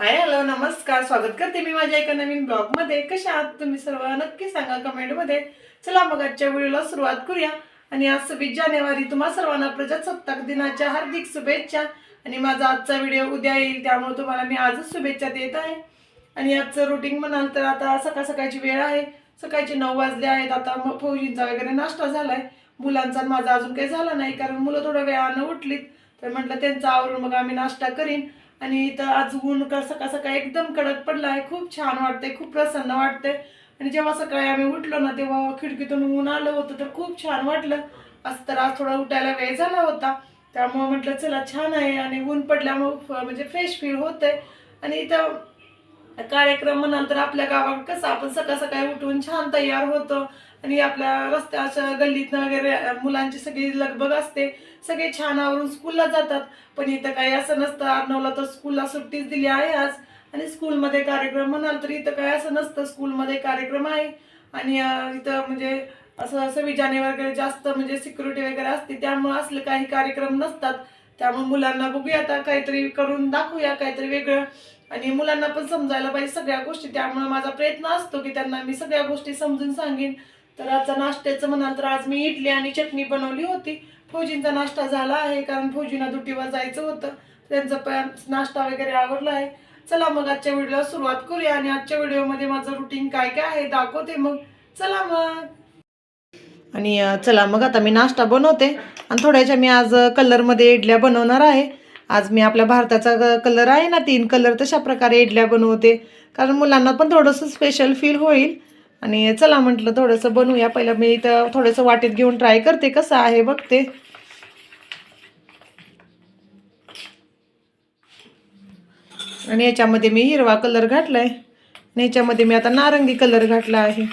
Hi hello नमस्कार. स्वागत करते मी माझ्या एका नवीन ब्लॉगमध्ये कशा आहात तुम्ही सर्व? नक्की सांगा कमेंटमध्ये चला मग आजच्या व्हिडिओला सुरुवात करूया. आणि आज सव्वीस जानेवारी. तुम्हा सर्वांना प्रजासत्ताक दिनाच्या हार्दिक शुभेच्छा. आणि माझा आजचा व्हिडिओ उद्या येईल त्यामुळे तुम्हाला मी आजच शुभेच्छा देत आहे. आणि आजचं रुटीन म्हणाल तर आता सकाळ सकाळची वेळ आहे. सकाळचे नऊ वाजले आहेत. आता मग फौजींचा वगैरे नाश्ता झालाय. मुलांचा माझा अजून काही झाला नाही कारण मुलं थोड्या वेळानं उठलीत. तर म्हटलं त्यांचा आवरून मग आम्ही नाश्ता करीन. आणि इथं आज ऊन का सकाळ सकाळ एकदम कडक पडला आहे खूप छान वाटतंय खूप प्रसन्न वाटतंय. आणि जेव्हा सकाळी आम्ही उठलो ना तेव्हा खिडकीतून ऊन आलं होतं तर खूप छान वाटलं. आज तर आज थोडा उठायला वेळ झाला होता. त्यामुळं म्हटलं चला छान आहे. आणि ऊन पडल्यामुळं म्हणजे फ्रेश फील होते आणि इथं कार्यक्रम म्हणाल तर आपल्या गावात कसं आपण सकाळ सकाळी उठून छान तयार होतो. आणि आपल्या रस्त्याच्या गल्लीतनं वगैरे मुलांची सगळी लगबग असते. सगळे छान आवरून स्कूलला जातात. पण इथं काही असं नसतं. अर्णवला तर स्कूलला सुट्टीच दिली आहे आज. आणि स्कूलमध्ये कार्यक्रम म्हणाल तर इथं काही असं नसतं. स्कूलमध्ये कार्यक्रम आहे. आणि इथं म्हणजे असं सव्वीस जानेवारी वगैरे जास्त म्हणजे सिक्युरिटी वगैरे असते. त्यामुळे असले काही कार्यक्रम नसतात. त्यामुळे मुलांना बघूया आता. काहीतरी करून दाखवूया. काहीतरी वेगळं. आणि मुलांना पण समजायला पाहिजे सगळ्या गोष्टी. त्यामुळे माझा प्रयत्न असतो की त्यांना मी सगळ्या गोष्टी समजून सांगेन. तर आजचा नाश्त्याचं म्हणाल तर आज मी इडली आणि चटणी बनवली होती. फौजींचा नाश्ता झाला आहे कारण फौजींना दुटीवर जायचं होतं. त्यांचा प- नाश्ता वगैरे आवडला आहे. चला मग आजच्या व्हिडिओला सुरुवात करूया आणि आजच्या व्हिडिओमध्ये माझं रुटीन काय काय आहे दाखवते मग. चला मग. आणि चला मग आता मी नाश्ता बनवते. आणि थोड्याशा मी आज कलरमध्ये इडल्या बनवणार आहे. आज मी आपल्या भारताचा ग- कलर आहे ना तीन कलर तशा प्रकारे इडल्या बनवते. कारण मुलांना पण थोडंसं स्पेशल फील होईल. आणि चला म्हटलं थोडंसं बनवूया. पहिलं मी इथं थोडंसं वाटेत घेऊन ट्राय करते कसं आहे बघते. आणि याच्यामध्ये मी हिरवा कलर घातलाय. आणि याच्यामध्ये मी आता नारंगी कलर घातला आहे.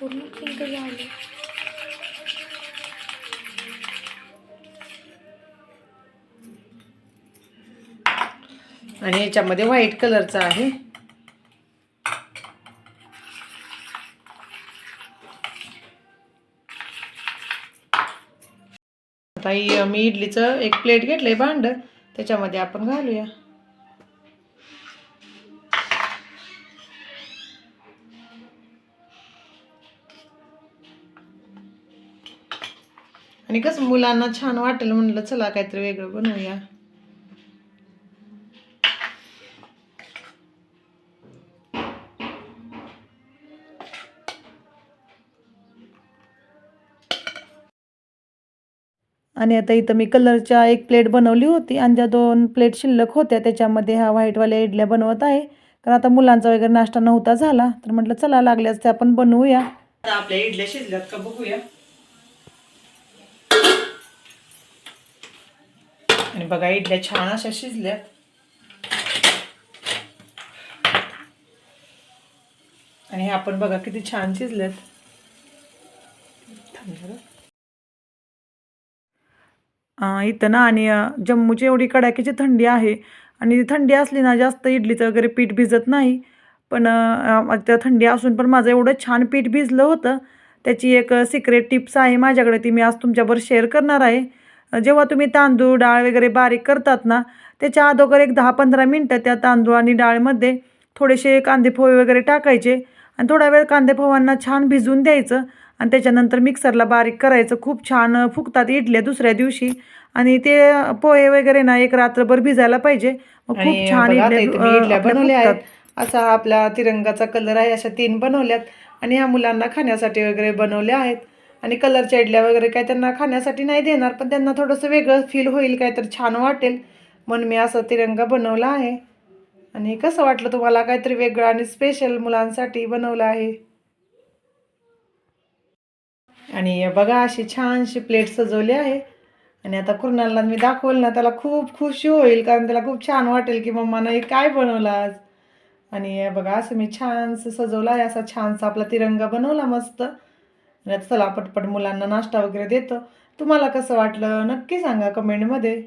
पूर्ण पिंक झाली. आणि याच्यामध्ये व्हाईट कलरचा आहे. आता ही मी इडलीचं एक प्लेट घेतलंय भांड त्याच्यामध्ये आपण घालूया. आणि कसं मुलांना छान वाटेल म्हणलं चला काहीतरी वेगळं बनवूया. आणि आता इथं मी कलरच्या एक प्लेट बनवली होती आणि त्या दोन प्लेट शिल्लक होत्या त्याच्यामध्ये ह्या व्हाईटवाल्या इडल्या बनवत आहे. कारण आता मुलांचा वगैरे नाश्ता नव्हता झाला तर म्हटलं चला लागल्यास ते आपण बनवूया. आता आपल्या इडल्या शिजल्यात का बघूया. आणि बघा इडल्या छान अशा शिजल्या. आणि हे आपण बघा किती छान शिजल्यात. इथं ना आणि जम्मूची एवढी कडाक्याची थंडी आहे. आणि थंडी असली ना जास्त इडलीचं वगैरे पीठ भिजत नाही. पण त्या थंडी असून पण माझं एवढं छान पीठ भिजलं होतं. त्याची एक सिक्रेट टिप्स आहे माझ्याकडे ती मी आज तुमच्याबरोबर शेअर करणार आहे. जेव्हा तुम्ही तांदूळ डाळ वगैरे बारीक करतात ना त्याच्या अगोदर एक दहा पंधरा मिनटं त्या तांदूळ आणि डाळमध्ये थोडेसे कांदे पोहे वगैरे टाकायचे आणि थोडा वेळ कांदे पोह्यांना छान भिजवून द्यायचं आणि त्याच्यानंतर मिक्सरला बारीक करायचं. खूप छान फुगतात इडल्या दुसऱ्या दिवशी आणि ते पोहे वगैरे ना एक रात्रभर भिजायला पाहिजे. मग खूप छान इडल्या बनवल्या आहेत. असा आपला तिरंगाचा कलर आहे अशा तीन बनवल्यात आणि ह्या मुलांना खाण्यासाठी वगैरे बनवल्या आहेत. आणि कलरच्या इडल्या वगैरे काय त्यांना खाण्यासाठी नाही देणार पण त्यांना थोडंसं वेगळं फील होईल काय तर छान वाटेल. म्हणून मी असं तिरंगा बनवला आहे. आणि कसं वाटलं तुम्हाला? काहीतरी वेगळं आणि स्पेशल मुलांसाठी बनवलं आहे. आणि बघा अशी छानशी प्लेट सजवली आहे. आणि आता कुर्नालला मी दाखवलं ना त्याला खूप खुशी होईल कारण त्याला खूप छान वाटेल की मम्मानं हे काय बनवलं आज. आणि बघा असं मी छानसं सजवलं आहे असा छानसा आपला तिरंगा बनवला मस्त. आणि आता चला पटपट मुलांना नाश्ता वगैरे देतो. तुम्हाला कसं वाटलं? नक्की सांगा कमेंटमध्ये.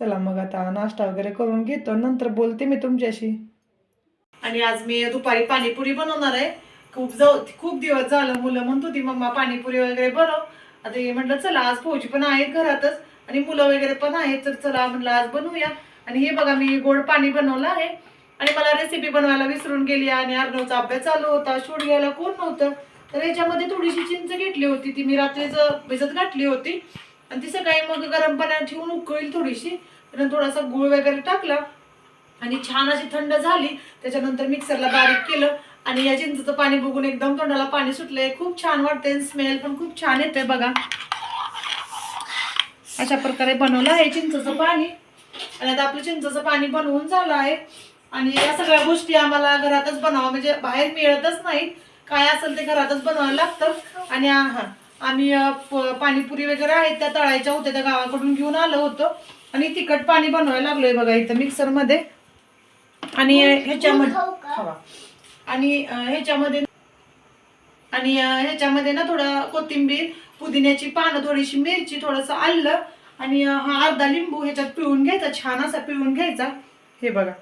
चला मग आता नाश्ता वगैरे करून घेतो. नंतर बोलते मी तुमच्याशी. आणि आज मी दुपारी पाणीपुरी बनवणार आहे. खूप जाऊ खूप दिवस झालं मुलं म्हणत होती मम्मा पाणीपुरी वगैरे बनव. आता हे म्हटलं चला आज फौजी पण आहेत घरातच आणि मुलं वगैरे पण आहेत तर चला म्हटलं आज बनवूया. आणि हे बघा मी गोड पाणी बनवलं आहे. आणि मला रेसिपी बनवायला विसरून गेली आणि अर्णवचा अभ्यास चालू होता. शूट घ्यायला कोण नव्हतं. तर याच्यामध्ये थोडीशी चिंच घेतली होती ती. मी रात्रीच भिजत घातली होती. आणि ती सकाळी मग गरम पाण्यात ठेवून उकळील थोडीशी. कारण थोडासा गुळ वगैरे टाकला. आणि छान अशी थंड झाली. त्याच्यानंतर मिक्सरला बारीक केलं. आणि या चिंचचं पाणी बघून एकदम तोंडाला पाणी सुटलंय. खूप छान वाटते स्मेल पण खूप छान येते बघा. अशा प्रकारे बनवलं आहे चिंचचं पाणी. आणि आता आपलं चिंचचं पाणी बनवून झालं आहे. आणि या सगळ्या गोष्टी आम्हाला घरातच बनवा. म्हणजे बाहेर मिळतच नाहीत. काय असेल ते घरातच बनवायला लागतं. आणि हा आम्ही पाणीपुरी वगैरे आहेत त्या तळायच्या होत्या त्या गावाकडून घेऊन आलो होतो. आणि तिखट पाणी बनवायला लागलोय बघा इथं मिक्सरमध्ये. आणि ह्याच्यामध्ये हवा. आणि ह्याच्यामध्ये आणि ह्याच्यामध्ये ना थोडं कोथिंबीर पुदिन्याची पानं थोडीशी मिरची थोडंसं आलं. आणि हा अर्धा लिंबू ह्याच्यात पिळून घ्यायचा छान असा पिळून घ्यायचा. हे बघा.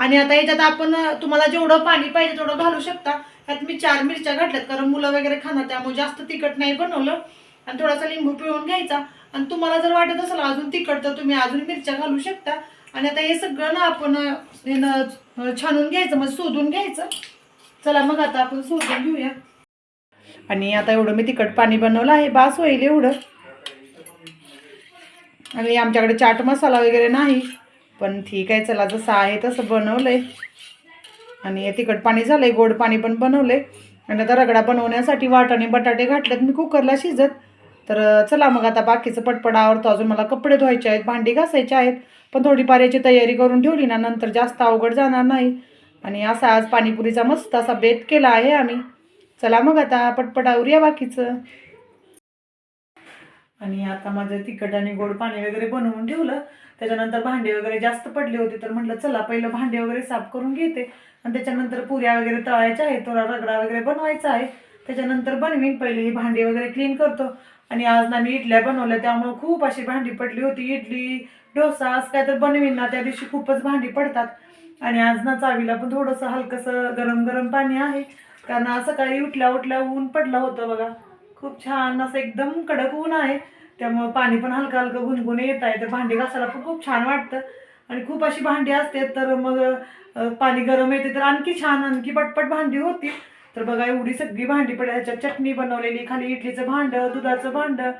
आणि आता याच्यात आपण तुम्हाला जेवढं पाणी पाहिजे तेवढं घालू शकता. ह्यात मी चार मिरच्या घातल्यात कारण मुलं वगैरे खाणार त्यामुळे जास्त तिखट नाही बनवलं. आणि थोडासा लिंबू पिळून घ्यायचा. आणि तुम्हाला जर वाटत असेल अजून तिखट तर तुम्ही अजून मिरच्या घालू शकता. आणि आता हे सगळं ना आपण न, छानून घ्यायचं म्हणजे शोधून घ्यायचं. चला मग आता आपण शोधून घेऊया. आणि आता एवढं मी तिखट पाणी बनवलं आहे बास होईल एवढं. आणि आमच्याकडे चाट मसाला वगैरे नाही. पण ठीक आहे चला जसं आहे तसं बनवलंय. आणि तिखट पाणी झालंय गोड पाणी पण बनवलंय. आणि आता रगडा बनवण्यासाठी वाटाणे बटाटे घातलेत मी कुकरला शिजत. तर चला मग आता बाकीचं पटपट आवडतो अजून मला कपडे धुवायचे आहेत भांडी घासायचे आहेत. पण थोडीफार याची तयारी करून ठेवली ना नंतर जास्त अवघड जाणार नाही. आणि असा आज पाणीपुरीचा मस्त असा बेत केला आहे आम्ही. चला मग आता पटपट आवरूया बाकीचं. आणि आता माझं तिखट आणि गोड पाणी वगैरे बनवून ठेवलं. त्याच्यानंतर भांडे वगैरे जास्त पडले होते तर म्हटलं चला पहिलं भांडे वगैरे साफ करून घेते. आणि त्याच्यानंतर पुऱ्या वगैरे तळायच्या आहेत थोडा रगडा वगैरे बनवायचा आहे. त्याच्यानंतर बनवीन पहिले ही भांडी वगैरे क्लीन करतो. आणि आज ना मी इडल्या बनवल्या त्यामुळे खूप अशी भांडी पडली होती. इडली डोसा असं काय तर बनवीन ना त्या दिवशी खूपच भांडी पडतात. आणि आज ना चावीला पण थोडंसं हलकंसं गरम गरम पाणी आहे. कारण सकाळी उठल्या उठल्या ऊन पडलं होतं बघा. खूप छान असं एकदम कडक ऊन आहे. त्यामुळं पाणी पण हलकं हलकं गुणगुण येत आहे. तर भांडी घासायला पण खूप छान वाटतं. आणि खूप अशी भांडी असते तर मग पाणी गरम येते तर आणखी छान आणखी पटपट भांडी होती तर बघा एवढी सगळी भांडी पडली ह्याच्यात चटणी बनवलेली खाली इडलीचं भांडं दुधाचं भांडं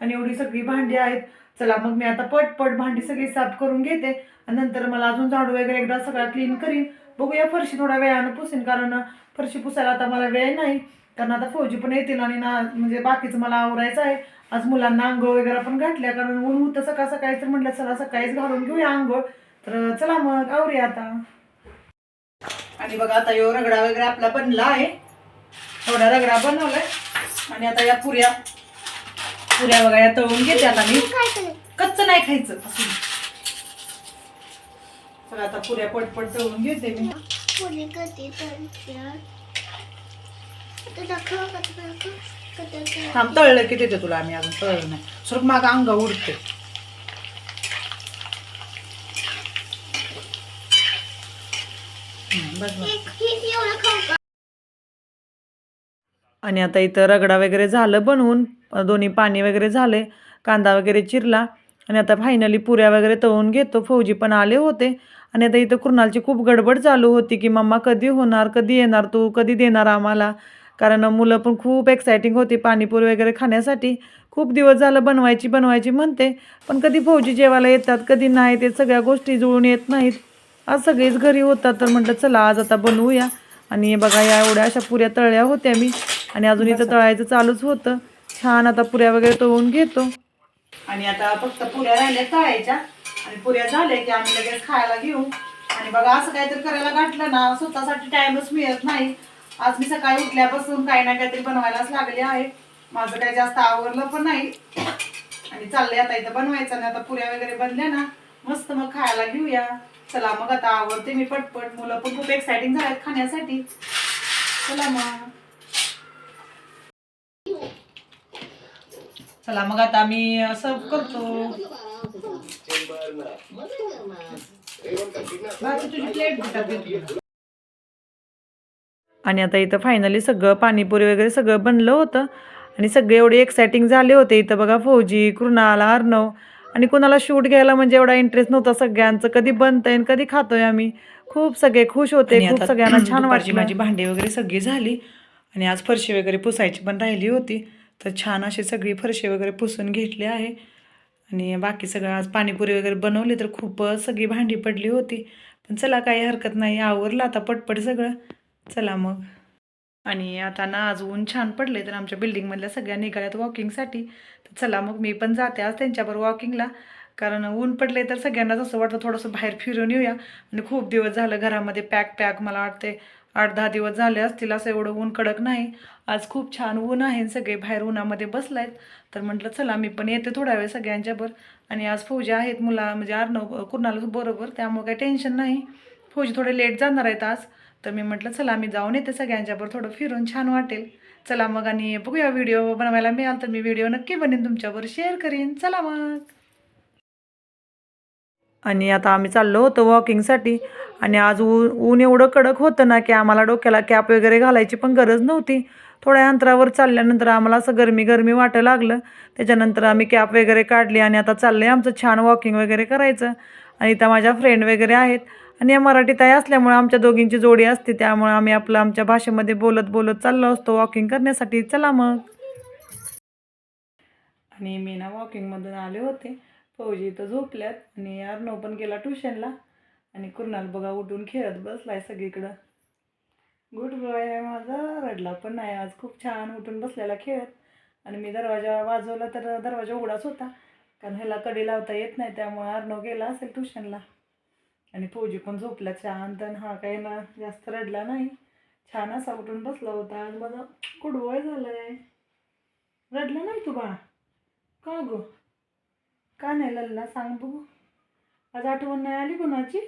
आणि एवढी सगळी भांडी आहेत. चला मग मी आता पटपट भांडी सगळी साफ करून घेते. आणि नंतर मला अजून झाडू वगैरे एकदा सगळा क्लीन करीन. बघूया फरशी थोडा वेळानं पुसेन कारण फरशी पुसायला आता मला वेळ नाही. कारण आता फौजी पण येतील आणि ना म्हणजे बाकीचं मला आवरायचं आहे. आज मुलांना आंघोळ वगैरे पण घातल्या कारण ऊन होतं सकाळ सकाळी तर म्हटलं चला सकाळीच घालून घेऊया आंघोळ. तर चला मग आवरूया आता. आणि बघा आता यो रगडा वगैरे आपला बनला आहे. थोडा रगडा बनवलाय. आणि आता या पुऱ्या पुऱ्या बघा या तळून घेते आता मी. कच्च नाही खायचं असं चला आता पुऱ्या पटपट तळून घेते मी. पुणे कधी थांब तळलं की देते तुला आम्ही अजून तळलं नाही. सुरत माग अंग उडते. आणि आता इथं रगडा वगैरे झालं बनवून दोन्ही पाणी वगैरे झाले कांदा वगैरे चिरला आणि आता फायनली पुऱ्या वगैरे तळून घेतो. फौजी पण आले होते. आणि आता इथं कुणालची खूप गडबड चालू होती की मम्मा कधी होणार? कधी येणार तू? कधी देणार आम्हाला? कारण मुलं पण खूप एक्सायटिंग होती पाणीपुरी वगैरे खाण्यासाठी. खूप दिवस झालं बनवायची बनवायची म्हणते पण कधी फौजी जेवायला येतात कधी नाही ते सगळ्या गोष्टी जुळून येत नाहीत. आज सगळेच घरी होतात तर म्हटलं चला आज आता बनवूया. आणि बघा या एवढ्या अशा पुऱ्या तळल्या होत्या मी. आणि अजून इथं तळायचं चालूच होतं. छान आता पुऱ्या वगैरे तळून घेतो. आणि आता फक्त पुऱ्या राहिल्या तळायच्या. आणि पुऱ्या झाल्या की आम्ही लगेच खायला घेऊ. आणि बघा असं काहीतरी करायला घातलं ना स्वतःसाठी टाइमच मिळत नाही. आज मी सकाळी उठल्यापासून काही ना काहीतरी बनवायलाच लागले आहे. माझं काही जास्त आवरलं पण नाही. आणि चाललंय आता इथं बनवायचं. आणि आता पुऱ्या वगैरे बनल्या ना मस्त मग खायला घेऊया. चला मग आता आवडते मी पटपट. मुलं पण खूप एक्साइटिंग झाल्यात खाण्यासाठी. चला मग. चला मग आता मी सर्व करतो. बाकी तुझी प्लेट भेटत आणि आता इथं फायनली सगळं पाणीपुरी वगैरे सगळं बनलं होतं. आणि सगळे एवढे एक्सायटिंग झाले होते. इथं बघा फौजी कृणाल अर्णव. आणि कुणाला शूट घ्यायला म्हणजे एवढा इंटरेस्ट नव्हता. सगळ्यांचं कधी बनतंय आणि कधी खातोय आम्ही. खूप सगळे खुश होते. खूप सगळ्यांना छान वाटली. माझी भांडी वगैरे सगळी झाली. आणि आज फरशी वगैरे पुसायची पण राहिली होती. तर छान अशी सगळी फरशी वगैरे पुसून घेतली आहे. आणि बाकी सगळं आज पाणीपुरी वगैरे बनवली तर खूपच सगळी भांडी पडली होती. पण चला काही हरकत नाही. आवरलं आता पटपट सगळं. चला मग. आणि आता ना आज ऊन छान पडले तर आमच्या बिल्डिंगमधल्या सगळ्या निघाल्यात वॉकिंगसाठी तर चला मग मी पण जाते आज त्यांच्याबरोबर वॉकिंगला कारण ऊन पडले तर सगळ्यांनाच असं वाटतं थोडंसं बाहेर फिरून येऊया. आणि खूप दिवस झालं घरामध्ये पॅक पॅक मला वाटते आठ दहा दिवस झाले असतील असं एवढं ऊन कडक नाही. आज खूप छान ऊन आहे आणि सगळे बाहेर उन्हामध्ये बसलायत. तर म्हटलं चला मी पण येते थोडा वेळ सगळ्यांच्यावर आणि आज फौजी आहेत मुला म्हणजे अर्णव कुणाला बरोबर त्यामुळे काही टेन्शन नाही. फौजी थोडे लेट जाणार आहेत आज. तर मी म्हटलं चला मी जाऊन येते सगळ्यांच्यावर थोडं फिरून छान वाटेल. चला मग आणि बघूया व्हिडिओ बनवायला मिळाल तर मी व्हिडिओ नक्की बनेन तुमच्यावर शेअर करीन. चला मग. आणि आता आम्ही चाललो होतो वॉकिंगसाठी आणि आज ऊ ऊन एवढं कडक होतं ना की आम्हाला डोक्याला कॅप वगैरे घालायची पण गरज नव्हती. थोड्या अंतरावर चालल्यानंतर आम्हाला असं गरमी गरमी वाटायला लागलं. त्याच्यानंतर आम्ही कॅप वगैरे काढली आणि आता चाललं आहे आमचं छान वॉकिंग वगैरे करायचं. आणि त्या माझ्या फ्रेंड वगैरे आहेत. आणि या मराठी ताई असल्यामुळे आमच्या दोघींची जोडी असते त्यामुळे आम्ही आपलं आमच्या भाषेमध्ये बोलत बोलत चाललो असतो वॉकिंग करण्यासाठी. चला मग. आणि मी ना वॉकिंगमधून आले होते. फौजी इथं झोपल्यात आणि अर्णव पण गेला ट्युशनला आणि कुणाल बघा उठून खेळत बसलाय सगळीकडं. गुड बॉय आहे माझा. रडला पण नाही आज. खूप छान उठून बसलेला खेळत. आणि मी दरवाजा वाजवला तर दरवाजा उघडाच होता. कारण ह्याला कडी लावता येत नाही त्यामुळे अर्णव गेला असेल ट्युशनला आणि फौजी पण झोपला शांत आणि हा काही ना जास्त रडला नाही. छान असा उठून बसला होता. आज माझा कुडवय झालंय. रडला नाही तू बा. का गो? का नाही लल्ला सांग बघू. आज आठवण नाही आली कुणाची?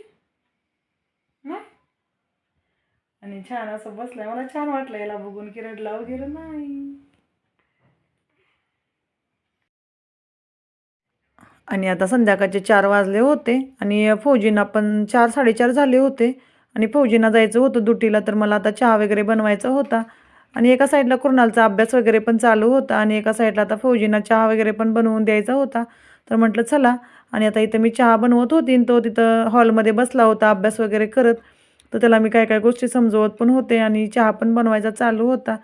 नाही? आणि छान असं बसलाय. मला छान वाटलं याला बघून की रडला वगैरे नाही. आणि आता संध्याकाळचे चार वाजले होते आणि फौजींना पण चार साडेचार झाले होते. आणि फौजींना जायचं होतं दुटीला तर मला आता चहा वगैरे बनवायचा होता. आणि एका साईडला कुणालचा अभ्यास वगैरे पण चालू होता आणि एका साईडला आता फौजींना चहा वगैरे पण बनवून द्यायचा होता. तर म्हटलं चला. आणि आता इथं मी चहा बनवत होती आणि तो तिथं हॉलमध्ये बसला होता अभ्यास वगैरे करत. तर त्याला मी काय काय गोष्टी समजवत पण होते आणि चहा पण बनवायचा चालू होता.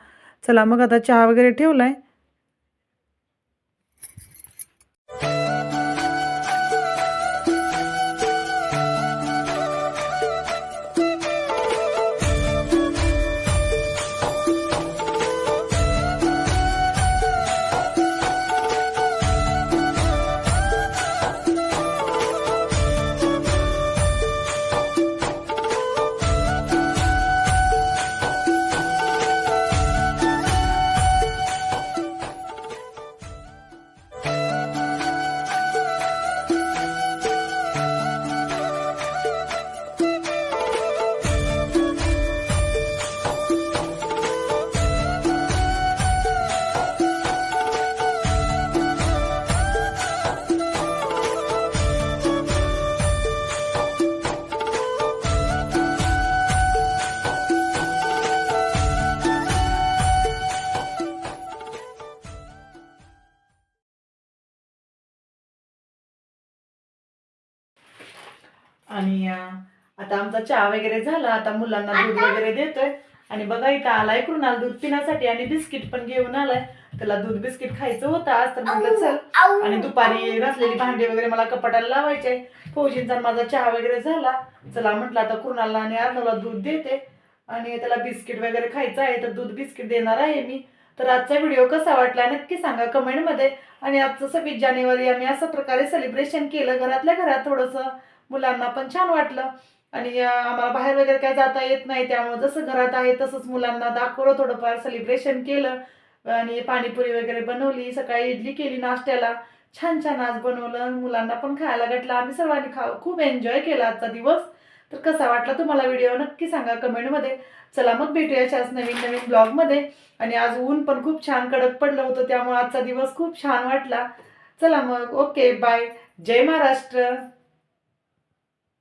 चला मग आता चहा वगैरे ठेवला आहे आता आमचा चहा वगैरे झाला आता मुलांना दूध वगैरे देतोय. आणि बघा इथं आलाय कृणाल दूध पिण्यासाठी आणि बिस्किट पण घेऊन आलाय. त्याला दूध बिस्किट खायचं होतं आज तर म्हटलं चल. आणि दुपारी घासलेली भांडी वगैरे मला कपाटाला लावायचे. फौजींचा माझा चहा वगैरे झाला. चला म्हटलं आता कृणालला आणि अर्णवला दूध देते. आणि त्याला बिस्किट वगैरे खायचं आहे तर दूध बिस्किट देणार आहे मी. तर आजचा व्हिडिओ कसा वाटला नक्की सांगा कमेंटमध्ये. आणि आजचं सव्वीस जानेवारी आम्ही अशा प्रकारे सेलिब्रेशन केलं घरातल्या घरात थोडंसं मुलांना पण छान वाटलं. आणि आम्हाला बाहेर वगैरे काय जाता येत नाही त्यामुळे जसं घरात आहे तसंच मुलांना दाखवलं थोडंफार सेलिब्रेशन केलं. आणि पाणीपुरी वगैरे बनवली सकाळी इडली केली नाश्त्याला. छान छान आज बनवलं मुलांना पण खायला घटलं आम्ही सर्वांनी खा खूप एन्जॉय केला आजचा दिवस. तर कसा वाटला तुम्हाला व्हिडिओ नक्की सांगा कमेंटमध्ये. चला मग भेटूया अशाच नवीन नवीन ब्लॉगमध्ये. आणि आज ऊन पण खूप छान कडक पडलं होतं त्यामुळे आजचा दिवस खूप छान वाटला. चला मग ओके बाय जय महाराष्ट्र.